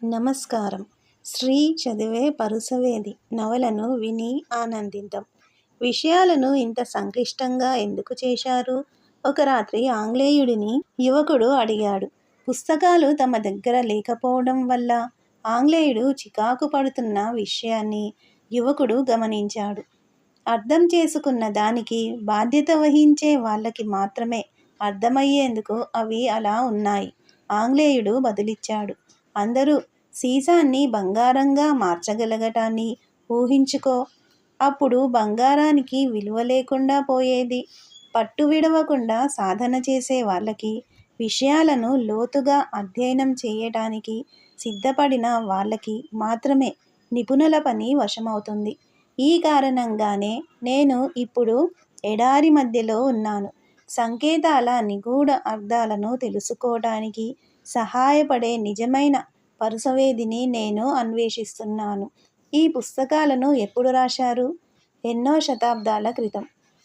నమస్కారం. శ్రీ చదివే పరుసవేది నవలను విని ఆనందిద్దాం. విషయాలను ఇంత సంక్లిష్టంగా ఎందుకు చేశారు? ఒక రాత్రి ఆంగ్లేయుడిని యువకుడు అడిగాడు. పుస్తకాలు తమ దగ్గర లేకపోవడం వల్ల? ఆంగ్లేయుడు చికాకు పడుతున్న విషయాన్ని యువకుడు గమనించాడు. అర్థం చేసుకున్న దానికి బాధ్యత వహించే వాళ్ళకి మాత్రమే అర్థమయ్యేందుకు అవి అలా ఉన్నాయి. ఆంగ్లేయుడు బదులిచ్చాడు. అందరూ సీసాన్ని బంగారంగా మార్చగలగటాన్ని ఊహించుకో. అప్పుడు బంగారానికి విలువ లేకుండా పోయేది. పట్టు విడవకుండా సాధన చేసే వాళ్ళకి విషయాలను లోతుగా అధ్యయనం చేయటానికి సిద్ధపడిన వాళ్ళకి మాత్రమే నిపుణుల పని వశమవుతుంది. ఈ కారణంగానే నేను ఇప్పుడు ఎడారి మధ్యలో ఉన్నాను. సంకేతాల నిగూఢ అర్థాలను తెలుసుకోవడానికి సహాయపడే నిజమైన పరుసవేదిని నేను అన్వేషిస్తున్నాను. ఈ పుస్తకాలను ఎప్పుడు రాశారు? ఎన్నో శతాబ్దాల క్రితం.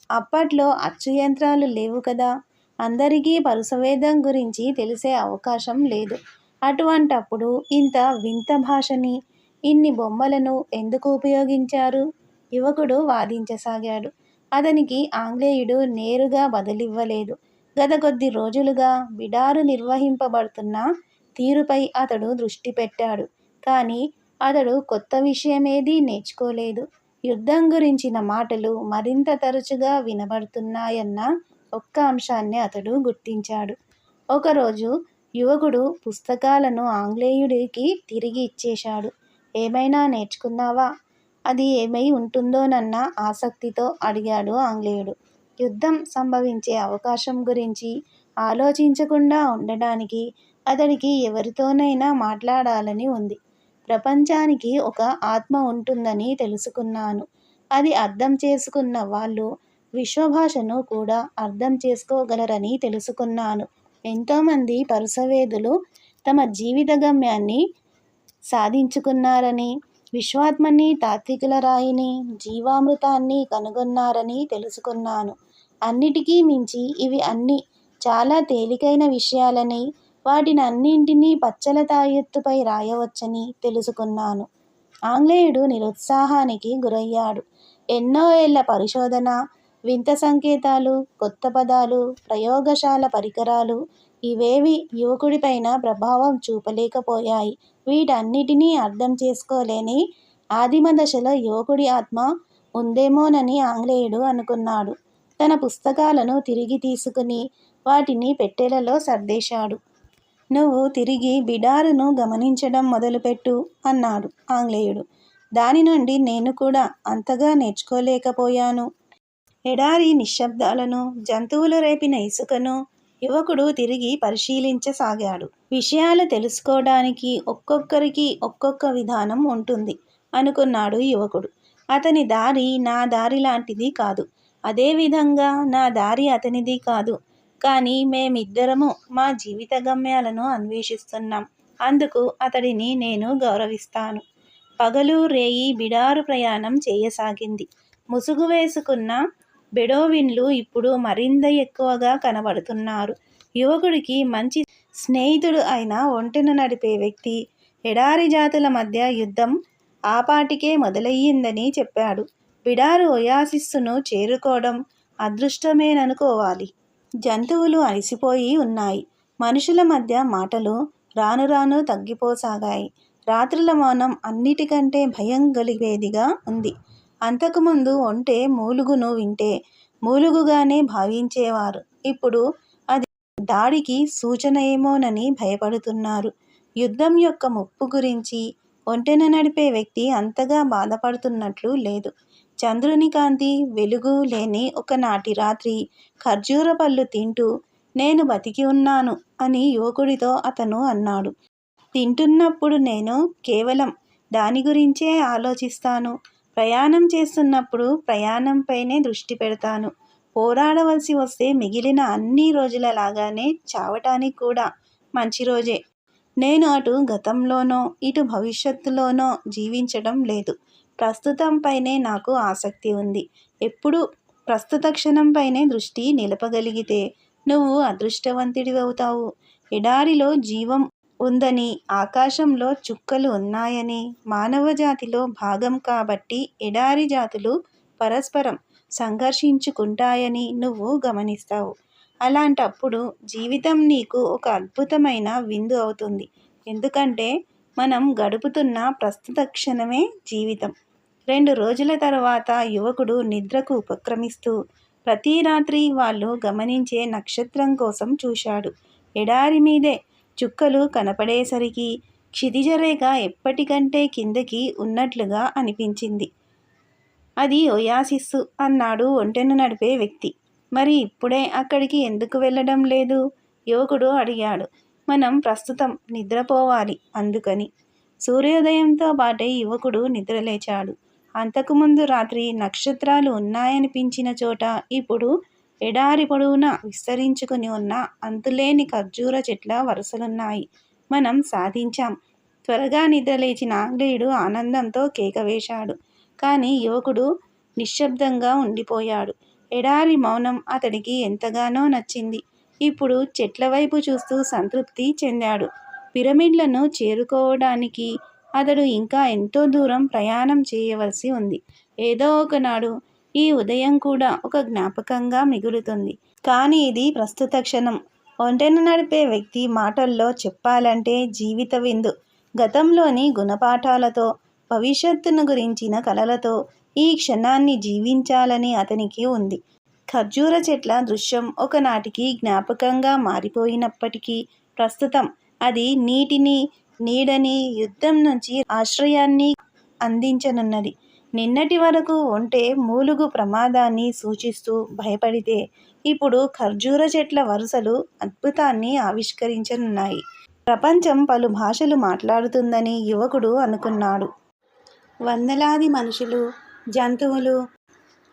అప్పట్లో అచ్చు యంత్రాలు లేవు కదా? అందరికీ పరుసవేదం గురించి తెలిసే అవకాశం లేదు. అటువంటప్పుడు ఇంత వింత భాషని ఇన్ని బొమ్మలను ఎందుకు ఉపయోగించారు? యువకుడు వాదించసాగాడు. అతనికి ఆంగ్లేయుడు నేరుగా బదులివ్వలేదు. గత కొద్ది రోజులుగా బిడారు నిర్వహింపబడుతున్న తీరుపై అతడు దృష్టి పెట్టాడు. కానీ అతడు కొత్త విషయమేదీ నేర్చుకోలేదు. యుద్ధం గురించిన మాటలు మరింత తరచుగా వినబడుతున్నాయన్న ఒక్క అంశాన్ని అతడు గుర్తించాడు. ఒకరోజు యువకుడు పుస్తకాలను ఆంగ్లేయుడికి తిరిగి ఇచ్చేశాడు. ఏమైనా నేర్చుకున్నావా? అది ఏమై ఉంటుందోనన్న ఆసక్తితో అడిగాడు ఆంగ్లేయుడు. యుద్ధం సంభవించే అవకాశం గురించి ఆలోచించకుండా ఉండడానికి అతడికి ఎవరితోనైనా మాట్లాడాలని ఉంది. ప్రపంచానికి ఒక ఆత్మ ఉంటుందని తెలుసుకున్నాను. అది అర్థం చేసుకున్న వాళ్ళు విశ్వభాషను కూడా అర్థం చేసుకోగలరని తెలుసుకున్నాను. ఎంతోమంది పరుసవేదులు తమ జీవిత గమ్యాన్ని సాధించుకున్నారని విశ్వాత్మని తాత్వికుల రాయిని జీవామృతాన్ని కనుగొన్నారని తెలుసుకున్నాను. అన్నిటికీ మించి ఇవి అన్నీ చాలా తేలికైన విషయాలని వాటినన్నింటినీ పచ్చల తాయెత్తుపై రాయవచ్చని తెలుసుకున్నాను. ఆంగ్లేయుడు నిరుత్సాహానికి గురయ్యాడు. ఎన్నో ఏళ్ళ పరిశోధన వింత సంకేతాలు కొత్త పదాలు ప్రయోగశాల పరికరాలు ఇవేవి యువకుడిపైన ప్రభావం చూపలేకపోయాయి. వీటన్నిటినీ అర్థం చేసుకోలేని ఆదిమ దశలో యువకుడి ఆత్మ ఉందేమోనని ఆంగ్లేయుడు అనుకున్నాడు. తన పుస్తకాలను తిరిగి తీసుకుని వాటిని పెట్టెలలో సర్దేశాడు. నువ్వు తిరిగి బిడారును గమనించడం మొదలుపెట్టు అన్నాడు ఆంగ్లేయుడు. దాని నుండి నేను కూడా అంతగా నేర్చుకోలేకపోయాను. ఎడారి నిశ్శబ్దాలను జంతువులు రేపిన ఇసుకను యువకుడు తిరిగి పరిశీలించసాగాడు. విషయాలు తెలుసుకోవడానికి ఒక్కొక్కరికి ఒక్కొక్క విధానం ఉంటుంది అనుకున్నాడు యువకుడు. అతని దారి నా దారి లాంటిది కాదు. అదేవిధంగా నా దారి అతనిది కాదు. కానీ మేమిద్దరము మా జీవిత గమ్యాలను అన్వేషిస్తున్నాం. అందుకు అతడిని నేను గౌరవిస్తాను. పగలు రేయి బిడారు ప్రయాణం చేయసాగింది. ముసుగు వేసుకున్న బెడోవిన్లు ఇప్పుడు మరింత ఎక్కువగా కనబడుతున్నారు. యువకుడికి మంచి స్నేహితుడు అయిన ఒంటిను నడిపే వ్యక్తి ఎడారి జాతుల మధ్య యుద్ధం ఆపాటికే మొదలయ్యిందని చెప్పాడు. బిడారు ఒయాసిస్సును చేరుకోవడం అదృష్టమేననుకోవాలి. జంతువులు అలసిపోయి ఉన్నాయి. మనుషుల మధ్య మాటలు రాను రాను తగ్గిపోసాగాయి. రాత్రుల మౌనం అన్నిటికంటే భయం గలిగేదిగా ఉంది. అంతకుముందు ఒంటె మూలుగును వింటే మూలుగుగానే భావించేవారు. ఇప్పుడు అది దాడికి సూచన ఏమోనని భయపడుతున్నారు. యుద్ధం యొక్క ముప్పు గురించి ఒంటెను నడిపే వ్యక్తి అంతగా బాధపడుతున్నట్లు లేదు. చంద్రుని కాంతి వెలుగు లేని ఒకనాటి రాత్రి ఖర్జూర పళ్ళు తింటూ నేను బతికి ఉన్నాను అని యువకుడితో అతను అన్నాడు. తింటున్నప్పుడు నేను కేవలం దాని గురించే ఆలోచిస్తాను. ప్రయాణం చేస్తున్నప్పుడు ప్రయాణంపైనే దృష్టి పెడతాను. పోరాడవలసి వస్తే మిగిలిన అన్ని రోజులలాగానే చావటానికి కూడా మంచి రోజే. నేను అటు గతంలోనో ఇటు భవిష్యత్తులోనో జీవించడం లేదు. ప్రస్తుతంపైనే నాకు ఆసక్తి ఉంది. ఎప్పుడు ప్రస్తుత క్షణంపైనే దృష్టి నిలపగలిగితే నువ్వు అదృష్టవంతుడివవుతావు. ఎడారిలో జీవం ఉందని ఆకాశంలో చుక్కలు ఉన్నాయని మానవ జాతిలో భాగం కాబట్టి ఎడారి జాతులు పరస్పరం సంఘర్షించుకుంటాయని నువ్వు గమనిస్తావు. అలాంటప్పుడు జీవితం నీకు ఒక అద్భుతమైన విందు అవుతుంది. ఎందుకంటే మనం గడుపుతున్న ప్రస్తుత క్షణమే జీవితం. రెండు రోజుల తర్వాత యువకుడు నిద్రకు ఉపక్రమిస్తూ ప్రతి రాత్రి వాళ్ళు గమనించే నక్షత్రం కోసం చూశాడు. ఎడారి మీదే చుక్కలు కనపడేసరికి క్షితిజరేఖ ఎప్పటికంటే కిందకి ఉన్నట్లుగా అనిపించింది. అది ఒయాసిస్సు అన్నాడు ఒంటెను నడిపే వ్యక్తి. మరి ఇప్పుడే అక్కడికి ఎందుకు వెళ్ళడం లేదు? యువకుడు అడిగాడు. మనం ప్రస్తుతం నిద్రపోవాలి అందుకని. సూర్యోదయంతో పాటే యువకుడు నిద్రలేచాడు. అంతకుముందు రాత్రి నక్షత్రాలు ఉన్నాయనిపించిన చోట ఇప్పుడు ఎడారి పొడవునా విస్తరించుకుని ఉన్న అంతులేని ఖర్జూర చెట్ల వరుసలున్నాయి. మనం సాధించాం. త్వరగా నిద్రలేచిన ఆంగ్లేయుడు ఆనందంతో కేకవేశాడు. కానీ యువకుడు నిశ్శబ్దంగా ఉండిపోయాడు. ఎడారి మౌనం అతడికి ఎంతగానో నచ్చింది. ఇప్పుడు చెట్ల వైపు చూస్తూ సంతృప్తి చెందాడు. పిరమిడ్లను చేరుకోవడానికి అతడు ఇంకా ఎంతో దూరం ప్రయాణం చేయవలసి ఉంది. ఏదో ఒకనాడు ఈ ఉదయం కూడా ఒక జ్ఞాపకంగా మిగులుతుంది. కానీ ఇది ప్రస్తుత క్షణం. ఒంటెను నడిపే వ్యక్తి మాటల్లో చెప్పాలంటే జీవిత విందు. గతంలోని గుణపాఠాలతో భవిష్యత్తును గురించిన కలలతో ఈ క్షణాన్ని జీవించాలని అతనికి ఉంది. ఖర్జూర చెట్ల దృశ్యం ఒకనాటికి జ్ఞాపకంగా మారిపోయినప్పటికీ ప్రస్తుతం అది నీటిని నీడని యుద్ధం నుంచి ఆశ్రయాన్ని అందించనున్నది. నిన్నటి వరకు ఉంటే మూలుగు ప్రమాదాన్ని సూచిస్తూ భయపడితే ఇప్పుడు ఖర్జూర చెట్ల వరుసలు అద్భుతాన్ని ఆవిష్కరించనున్నాయి. ప్రపంచం పలు భాషలు మాట్లాడుతుందని యువకుడు అనుకున్నాడు. వందలాది మనుషులు జంతువులు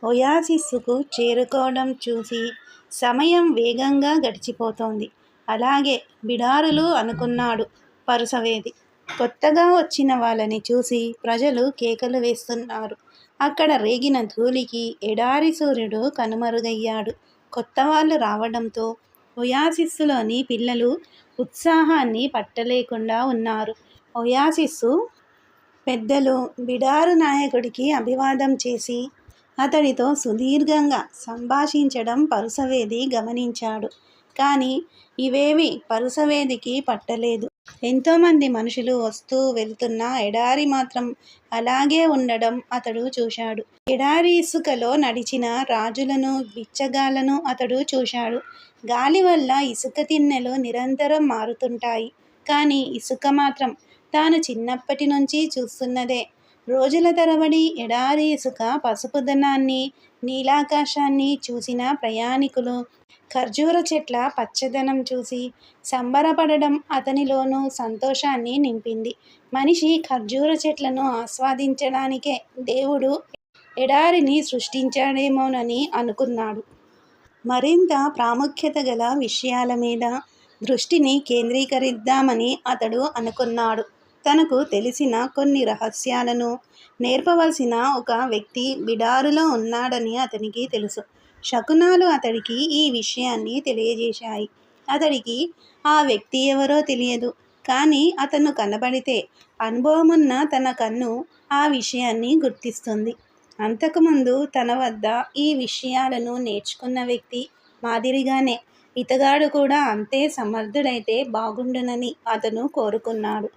ఒయాసిస్సుకు చేరుకోవడం చూసి సమయం వేగంగా గడిచిపోతోంది. అలాగే బిడారులు అనుకున్నాడు. పరుసవేది. కొత్తగా వచ్చిన వాళ్ళని చూసి ప్రజలు కేకలు వేస్తున్నారు. అక్కడ రేగిన ధూళికి ఎడారి సూర్యుడు కనుమరుగయ్యాడు. కొత్త వాళ్ళు రావడంతో ఒయాసిస్సులోని పిల్లలు ఉత్సాహాన్ని పట్టలేకుండా ఉన్నారు. ఒయాసిస్సు పెద్దలు బిడారు నాయకుడికి అభివాదం చేసి అతడితో సుదీర్ఘంగా సంభాషించడం పరుసవేది గమనించాడు. కానీ ఇవేవి పరుసవేదికి పట్టలేదు. ఎంతోమంది మనుషులు వస్తూ వెళ్తున్న ఎడారి మాత్రం అలాగే ఉండడం అతడు చూశాడు. ఎడారి ఇసుకలో నడిచిన రాజులను బిచ్చగాళ్ళను అతడు చూశాడు. గాలి వల్ల ఇసుక తిన్నెలు నిరంతరం మారుతుంటాయి. కానీ ఇసుక మాత్రం తాను చిన్నప్పటి నుంచి చూస్తున్నదే. రోజుల తరబడి ఎడారి ఇసుక పసుపుదనాన్ని నీలాకాశాన్ని చూసిన ప్రయాణికులు ఖర్జూర చెట్ల పచ్చదనం చూసి సంబరపడడం అతనిలోనూ సంతోషాన్ని నింపింది. మనిషి ఖర్జూర చెట్లను ఆస్వాదించడానికే దేవుడు ఎడారిని సృష్టించాడేమోనని అనుకున్నాడు. మరింత ప్రాముఖ్యత గల విషయాల మీద దృష్టిని కేంద్రీకరిద్దామని అతడు అనుకున్నాడు. తనకు తెలిసిన కొన్ని రహస్యాలను నేర్పవలసిన ఒక వ్యక్తి బిడారులో ఉన్నాడని అతనికి తెలుసు. శకునాలు అతడికి ఈ విషయాన్ని తెలియజేశాయి. అతడికి ఆ వ్యక్తి ఎవరో తెలియదు. కానీ అతను కనబడితే అనుభవమున్న తన కన్ను ఆ విషయాన్ని గుర్తిస్తుంది. అంతకుముందు తన వద్ద ఈ విషయాలను నేర్చుకున్న వ్యక్తి మాదిరిగానే ఇతగాడు కూడా అంతే సమర్థుడైతే బాగుండునని అతను కోరుకున్నాడు.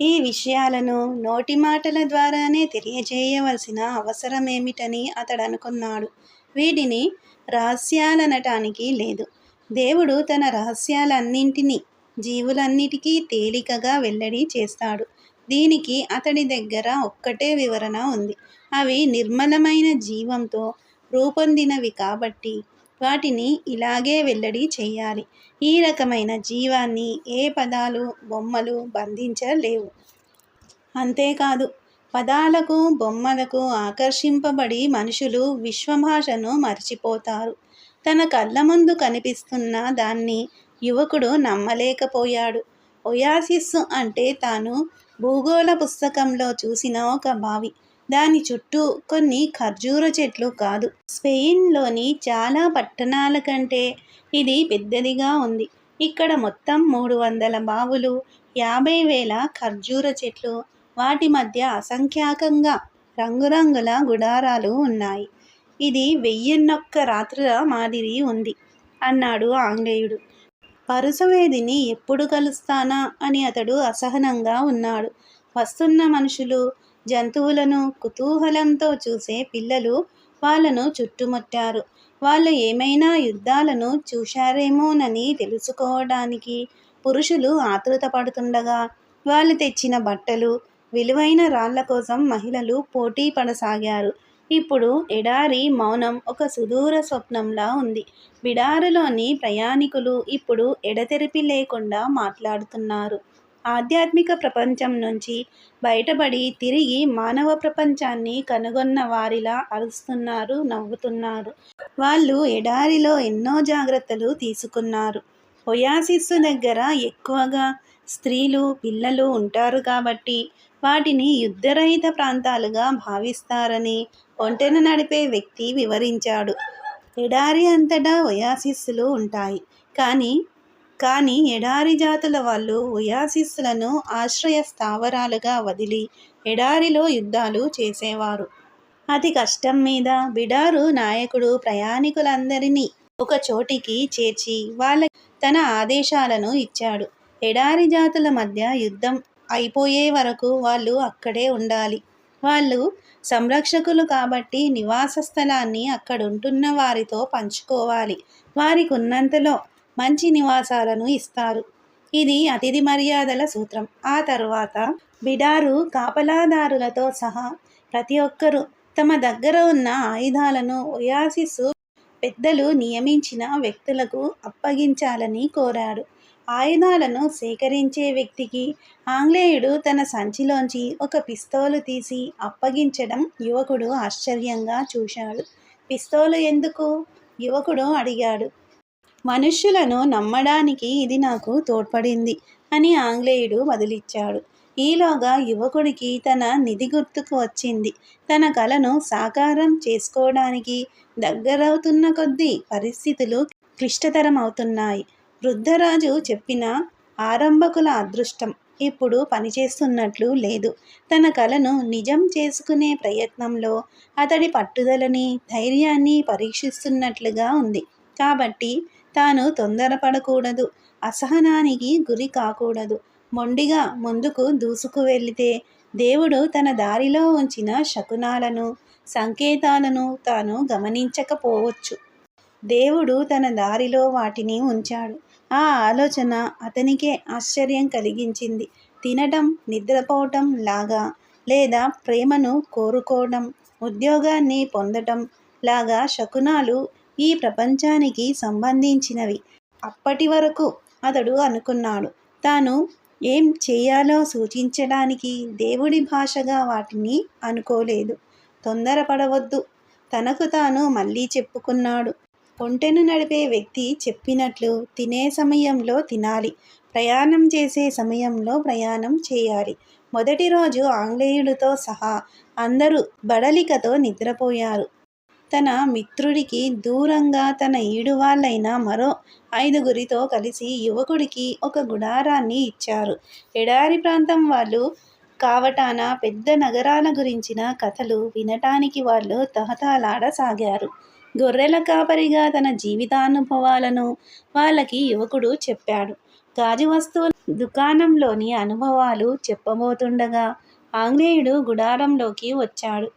ఈ విషయాలను నోటి మాటల ద్వారానే తెలియజేయవలసిన అవసరమేమిటని అతడు అనుకున్నాడు. వీటిని రహస్యాలనటానికి లేదు. దేవుడు తన రహస్యాలన్నింటినీ జీవులన్నిటికీ తేలికగా వెల్లడి చేస్తాడు. దీనికి అతడి దగ్గర ఒక్కటే వివరణ ఉంది. అవి నిర్మలమైన జీవంతో రూపొందినవి కాబట్టి వాటిని ఇలాగే వెల్లడి చేయాలి ఈ రకమైన జీవాన్ని ఏ పదాలు బొమ్మలు బంధించలేవు. అంతేకాదు పదాలకు బొమ్మలకు ఆకర్షింపబడి మనుషులు విశ్వభాషను మర్చిపోతారు. తన కళ్ళ ముందు కనిపిస్తున్న దాన్ని యువకుడు నమ్మలేకపోయాడు. ఒయాసిస్ అంటే తాను భూగోళ పుస్తకంలో చూసిన ఒక బావి. దాని చుట్టూ కొన్ని ఖర్జూర చెట్లు కాదు. స్పెయిన్లోని చాలా పట్టణాల కంటే ఇది పెద్దదిగా ఉంది. ఇక్కడ మొత్తం మూడు వందల బావులు యాభై వేల ఖర్జూర చెట్లు వాటి మధ్య అసంఖ్యాకంగా రంగురంగుల గుడారాలు ఉన్నాయి. ఇది వెయ్యిన్నొక్క రాత్రుల మాదిరి ఉంది అన్నాడు ఆంగ్లేయుడు. పరుసవేదిని ఎప్పుడు కలుస్తానా అని అతడు అసహనంగా ఉన్నాడు. వస్తున్న మనుషులు జంతువులను కుతూహలంతో చూసే పిల్లలు వాళ్ళను చుట్టుముట్టారు. వాళ్ళు ఏమైనా యుద్ధాలను చూశారేమోనని తెలుసుకోవడానికి పురుషులు ఆతృత పడుతుండగా వాళ్ళు తెచ్చిన బట్టలు విలువైన రాళ్ళ కోసం మహిళలు పోటీ పడసాగారు. ఇప్పుడు ఎడారి మౌనం ఒక సుదూర స్వప్నంలా ఉంది. బిడారులోని ప్రయాణికులు ఇప్పుడు ఎడతెరిపి లేకుండా మాట్లాడుతున్నారు. ఆధ్యాత్మిక ప్రపంచం నుంచి బయటపడి తిరిగి మానవ ప్రపంచాన్ని కనుగొన్న వారిలా అరుస్తున్నారు నవ్వుతున్నారు. వాళ్ళు ఎడారిలో ఎన్నో జాగ్రత్తలు తీసుకున్నారు. ఒయాసిస్సు దగ్గర ఎక్కువగా స్త్రీలు పిల్లలు ఉంటారు కాబట్టి వాటిని యుద్ధరహిత ప్రాంతాలుగా భావిస్తారని ఒంటెను నడిపే వ్యక్తి వివరించాడు. ఎడారి అంతటా ఒయాసిస్సులు ఉంటాయి. కానీ కానీ ఎడారి జాతుల వాళ్ళు ఉయాసిస్సులను ఆశ్రయ స్థావరాలుగా వదిలి ఎడారిలో యుద్ధాలు చేసేవారు. అతి కష్టం మీద బిడారు నాయకుడు ప్రయాణికులందరినీ ఒక చోటికి చేర్చి వాళ్ళ తన ఆదేశాలను ఇచ్చాడు. ఎడారి జాతుల మధ్య యుద్ధం అయిపోయే వరకు వాళ్ళు అక్కడే ఉండాలి. వాళ్ళు సంరక్షకులు కాబట్టి నివాస స్థలాన్ని అక్కడుంటున్న వారితో పంచుకోవాలి. వారికి ఉన్నంతలో మంచి నివాసాలను ఇస్తారు. ఇది అతిథి మర్యాదల సూత్రం. ఆ తరువాత బిడారు కాపలాదారులతో సహా ప్రతి ఒక్కరూ తమ దగ్గర ఉన్న ఆయుధాలను ఒయాసిస్సు పెద్దలు నియమించిన వ్యక్తులకు అప్పగించాలని కోరాడు. ఆయుధాలను సేకరించే వ్యక్తికి ఆంగ్లేయుడు తన సంచిలోంచి ఒక పిస్తోలు తీసి అప్పగించడం యువకుడు ఆశ్చర్యంగా చూశాడు. పిస్తోలు ఎందుకు? యువకుడు అడిగాడు. మనుష్యులను నమ్మడానికి ఇది నాకు తోడ్పడింది అని ఆంగ్లేయుడు బదిలిచ్చాడు ఈలోగా యువకుడికి తన నిధి గుర్తుకు వచ్చింది. తన కలను సాకారం చేసుకోవడానికి దగ్గరవుతున్న కొద్దీ పరిస్థితులు క్లిష్టతరం అవుతున్నాయి వృద్ధరాజు చెప్పిన ఆరంభకుల అదృష్టం ఇప్పుడు పనిచేస్తున్నట్లు లేదు. తన కలను నిజం చేసుకునే ప్రయత్నంలో అతడి పట్టుదలని ధైర్యాన్ని పరీక్షిస్తున్నట్లుగా ఉంది. కాబట్టి తాను తొందరపడకూడదు. అసహనానికి గురి కాకూడదు. మొండిగా ముందుకు దూసుకు వెళితే దేవుడు తన దారిలో ఉంచిన శకునాలను సంకేతాలను తాను గమనించకపోవచ్చు. దేవుడు తన దారిలో వాటిని ఉంచాడు. ఆ ఆలోచన అతనికే ఆశ్చర్యం కలిగించింది. తినటం నిద్రపోవటం లాగా లేదా ప్రేమను కోరుకోవడం ఉద్యోగాన్ని పొందటం లాగా శకునాలు ఈ ప్రపంచానికి సంబంధించినవి. అప్పటి వరకు అతడు అనుకున్నాడు. తాను ఏం చేయాలో సూచించడానికి దేవుడి భాషగా వాటిని అనుకోలేదు. తొందరపడవద్దు. తనకు తాను మళ్ళీ చెప్పుకున్నాడు. ఒంటెను నడిపే వ్యక్తి చెప్పినట్లు తినే సమయంలో తినాలి. ప్రయాణం చేసే సమయంలో ప్రయాణం చేయాలి. మొదటి రోజు ఆంగ్లేయుడితో సహా అందరూ బడలికతో నిద్రపోయారు. తన మిత్రుడికి దూరంగా తన ఈడువాళ్ళైన మరో ఐదుగురితో కలిసి యువకుడికి ఒక గుడారాన్ని ఇచ్చారు. ఎడారి ప్రాంతం వాళ్ళు కావటాన పెద్ద నగరాల గురించిన కథలు వినటానికి వాళ్ళు తహతాలాడసాగారు గొర్రెల కాపరిగా తన జీవితానుభవాలను వాళ్ళకి యువకుడు చెప్పాడు. గాజు వస్తువుల దుకాణంలోని అనుభవాలు చెప్పబోతుండగా ఆంగ్లేయుడు గుడారంలోకి వచ్చాడు.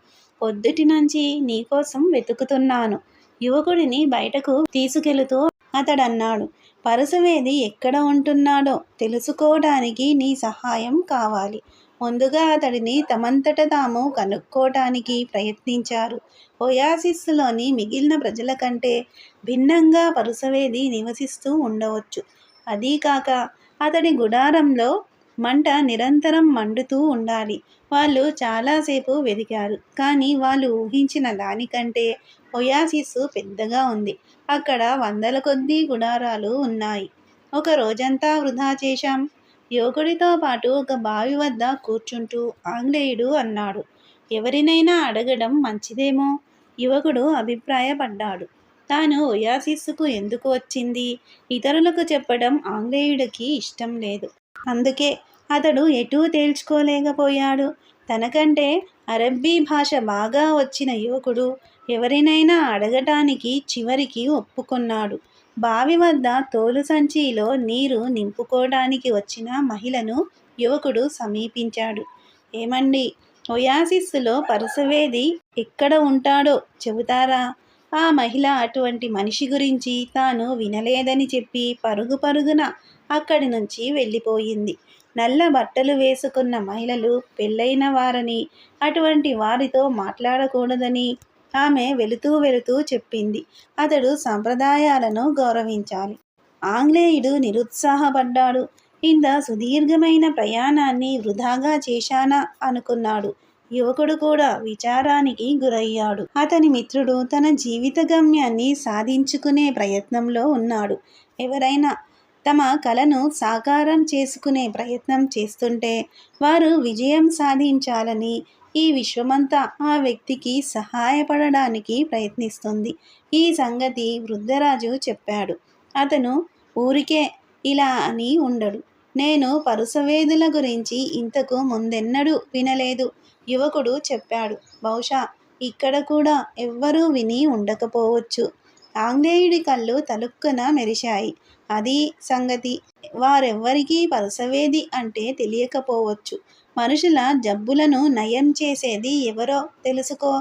పొద్దుటి నుంచి నీకోసం వెతుకుతున్నాను. యువకుడిని బయటకు తీసుకెళుతూ అతడన్నాడు. పరసవేది ఎక్కడ ఉంటున్నాడో తెలుసుకోవడానికి నీ సహాయం కావాలి. ముందుగా అతడిని తమంతట తాము కనుక్కోవటానికి ప్రయత్నించారు. ఒయాసిస్లోని మిగిలిన ప్రజల కంటే భిన్నంగా పరుసవేది నివసిస్తూ ఉండవచ్చు. అదీ కాక అతడి గుడారంలో మంట నిరంతరం మండుతూ ఉండాలి. వాళ్ళు చాలాసేపు వెదికారు. కానీ వాళ్ళు ఊహించిన దానికంటే ఒయాసిస్ పెద్దగా ఉంది. అక్కడ వందల కొద్దీ గుడారాలు ఉన్నాయి. ఒక రోజంతా వృధా చేశాం. యువకుడితో పాటు ఒక బావి వద్ద కూర్చుంటూ ఆంగ్లేయుడు అన్నాడు. ఎవరినైనా అడగడం మంచిదేమో? యువకుడు అభిప్రాయపడ్డాడు. తాను ఒయాసిస్కు ఎందుకు వచ్చింది? ఇతరులకు చెప్పడం ఆంగ్లేయుడికి ఇష్టం లేదు. అందుకే అతడు ఎటూ తేల్చుకోలేకపోయాడు. తనకంటే అరబ్బీ భాష బాగా వచ్చిన యువకుడు ఎవరినైనా అడగటానికి చివరికి ఒప్పుకున్నాడు. బావి వద్ద తోలు సంచిలో నీరు నింపుకోవడానికి వచ్చిన మహిళను యువకుడు సమీపించాడు. ఏమండి ఒయాసిస్సులో పరసవేది ఎక్కడ ఉంటాడో చెబుతారా? ఆ మహిళ అటువంటి మనిషి గురించి తాను వినలేదని చెప్పి పరుగు పరుగున అక్కడి నుంచి వెళ్ళిపోయింది. నల్ల బట్టలు వేసుకున్న మహిళలు పెళ్ళైన వారని అటువంటి వారితో మాట్లాడకూడదని ఆమె వెళుతూ వెళుతూ చెప్పింది. అతడు సంప్రదాయాలను గౌరవించాలి. ఆంగ్లేయుడు నిరుత్సాహపడ్డాడు. ఇంత సుదీర్ఘమైన ప్రయాణాన్ని వృధాగా చేశానా? అనుకున్నాడు. యువకుడు కూడా విచారానికి గురయ్యాడు. అతని మిత్రుడు తన జీవిత గమ్యాన్ని సాధించుకునే ప్రయత్నంలో ఉన్నాడు. ఎవరైనా తమ కలను సాకారం చేసుకునే ప్రయత్నం చేస్తుంటే వారు విజయం సాధించాలని ఈ విశ్వమంతా ఆ వ్యక్తికి సహాయపడడానికి ప్రయత్నిస్తుంది. ఈ సంగతి వృద్ధరాజు చెప్పాడు. అతను ఊరికే ఇలా అని ఉండడు. నేను పరుసవేదుల గురించి ఇంతకు ముందెన్నడూ వినలేదు. యువకుడు చెప్పాడు. బహుశా ఇక్కడ కూడా ఎవ్వరూ విని ఉండకపోవచ్చు. ఆంగ్లేయుడి కళ్ళు తలుక్కున మెరిశాయి. అది సంగతి. వారెవ్వరికీ పరుసవేది అంటే తెలియకపోవచ్చు. మనుషుల జబ్బులను నయం చేసేది ఎవరో తెలుసుకో.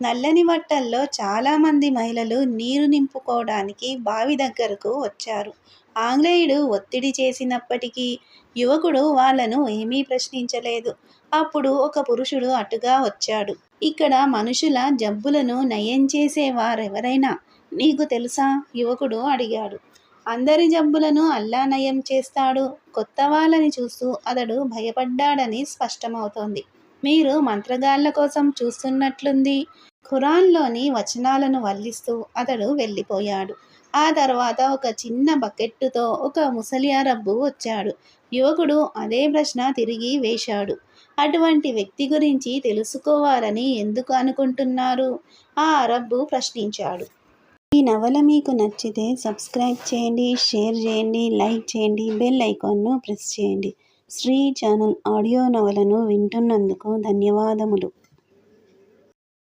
నల్లని వట్టల్లో చాలామంది మహిళలు నీరు నింపుకోవడానికి బావి దగ్గరకు వచ్చారు. ఆంగ్లేయుడు ఒత్తిడి చేసినప్పటికీ యువకుడు వాళ్ళను ఏమీ ప్రశ్నించలేదు. అప్పుడు ఒక పురుషుడు అటుగా వచ్చాడు. ఇక్కడ మనుషుల జబ్బులను నయం చేసేవారెవరైనా? నీకు తెలుసా? యువకుడు అడిగాడు. అందరి జబ్బులను అల్లా నయం చేస్తాడు. కొత్త వాళ్ళని చూస్తూ అతడు భయపడ్డాడని స్పష్టమవుతోంది. మీరు మంత్రగాళ్ళ కోసం చూస్తున్నట్లుంది. ఖురాన్లోని వచనాలను వల్లిస్తూ అతడు వెళ్ళిపోయాడు. ఆ తర్వాత ఒక చిన్న బకెట్టుతో ఒక ముసలి అరబ్బు వచ్చాడు. యువకుడు అదే ప్రశ్న తిరిగి వేశాడు. అటువంటి వ్యక్తి గురించి తెలుసుకోవాలని ఎందుకు అనుకుంటున్నారు? ఆ అరబ్బు ప్రశ్నించాడు. ఈ నవల మీకు నచ్చితే సబ్స్క్రైబ్ చేయండి షేర్ చేయండి లైక్ చేయండి బెల్ ఐకాన్ను ప్రెస్ చేయండి. శ్రీ ఛానల్ ఆడియో నవలను వింటున్నందుకు ధన్యవాదములు.